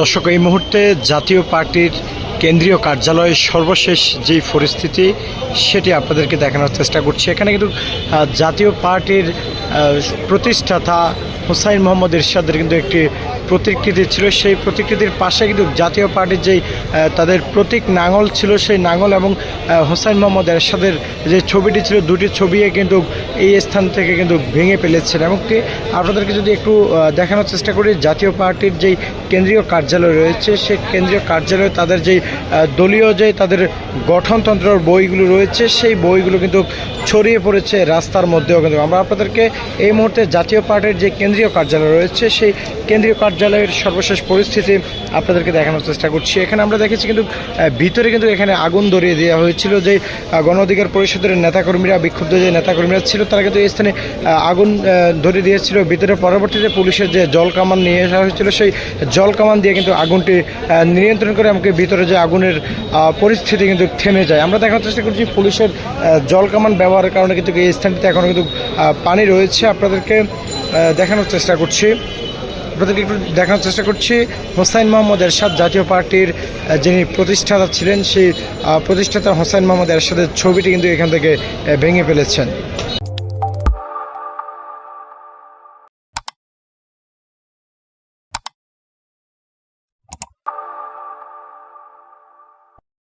দর্শক, এই মুহূর্তে জাতীয় পার্টির কেন্দ্রীয় কার্যালয়ের সর্বশেষ যেই পরিস্থিতি, সেটি আপনাদেরকে দেখানোর চেষ্টা করছি। এখানে কিন্তু জাতীয় পার্টির প্রতিষ্ঠাতা হুসাইন মোহাম্মদ এরশাদের কিন্তু একটি প্রতিকৃতি ছিল। সেই প্রতিকৃতির পাশে কিন্তু জাতীয় পার্টির যেই তাদের প্রতীক নাঙল ছিল, সেই নাঙল এবং হোসাইন মোহাম্মদ এরশাদের যে ছবিটি ছিল, দুটি ছবি কিন্তু এই স্থান থেকে কিন্তু ভেঙে ফেলেছেন। এবং কি, আপনাদেরকে যদি একটু দেখানোর চেষ্টা করি, জাতীয় পার্টির যেই কেন্দ্রীয় কার্যালয় রয়েছে, সেই কেন্দ্রীয় কার্যালয়ে তাদের যেই দলীয় যে তাদের গঠনতন্ত্রের বইগুলো রয়েছে, সেই বইগুলো কিন্তু ছড়িয়ে পড়েছে রাস্তার মধ্যেও কিন্তু। আমরা আপনাদেরকে এই মুহূর্তে জাতীয় পার্টির যে কেন্দ্রীয় কার্যালয় রয়েছে, সেই কেন্দ্রীয় কার্যালয়ের সর্বশেষ পরিস্থিতি আপনাদেরকে দেখানোর চেষ্টা করছি। এখানে আমরা দেখেছি কিন্তু ভিতরে কিন্তু এখানে আগুন ধরিয়ে দেওয়া হয়েছিল। যে গণ অধিকার পরিষদের নেতাকর্মীরা, বিক্ষুব্ধ যে নেতাকর্মীরা ছিল, তারা কিন্তু এই স্থানে আগুন ধরিয়ে দিয়েছিল। ভিতরে পরবর্তীতে পুলিশের যে জল কামান নিয়ে আসা হয়েছিল, সেই জল কামান দিয়ে কিন্তু আগুনটি নিয়ন্ত্রণ করে আমাকে ভিতরে যে আগুনের পরিস্থিতি কিন্তু থেমে যায়। আমরা দেখার চেষ্টা করছি পুলিশের জল কামান ব্যবহারের কারণে কিন্তু এই স্থানটিতে এখনও কিন্তু পানি রয়েছে। আপনাদেরকে দেখানোর চেষ্টা করছি। আপনাদেরকে একটু দেখানোর চেষ্টা করছি। হোসাইন মোহাম্মদ এরশাদ জাতীয় পার্টির যিনি প্রতিষ্ঠাতা ছিলেন, সেই প্রতিষ্ঠাতা হোসাইন মোহাম্মদ এরশাদের ছবিটি কিন্তু এখান থেকে ভেঙে ফেলেছেন।